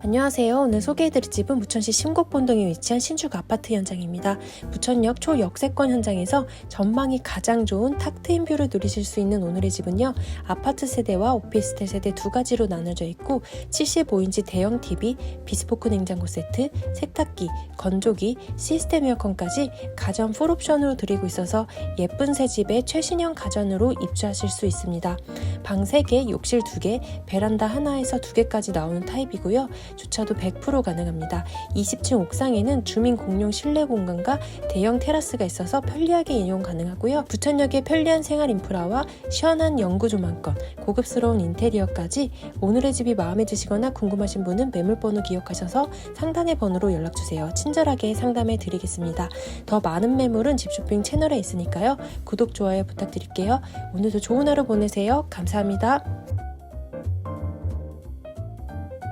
안녕하세요. 오늘 소개해드릴 집은 부천시 심곡본동에 위치한 신축 아파트 현장입니다. 부천역 초역세권 현장에서 전망이 가장 좋은 탁 트인 뷰를 누리실 수 있는 오늘의 집은요. 아파트 세대와 오피스텔 세대 두 가지로 나눠져 있고 75인치 대형 TV, 비스포크 냉장고 세트, 세탁기, 건조기, 시스템 에어컨까지 가전 풀옵션으로 드리고 있어서 예쁜 새 집에 최신형 가전으로 입주하실 수 있습니다. 방 3개, 욕실 2개, 베란다 하나에서 2개까지 나오는 타입이고요. 주차도 100% 가능합니다. 20층 옥상에는 주민 공용 실내 공간과 대형 테라스가 있어서 편리하게 이용 가능하고요. 부천역의 편리한 생활 인프라와 시원한 연구 조망권, 고급스러운 인테리어까지 오늘의 집이 마음에 드시거나 궁금하신 분은 매물번호 기억하셔서 상단의 번호로 연락주세요. 친절하게 상담해 드리겠습니다. 더 많은 매물은 집쇼핑 채널에 있으니까요. 구독, 좋아요 부탁드릴게요. 오늘도 좋은 하루 보내세요. 감사합니다.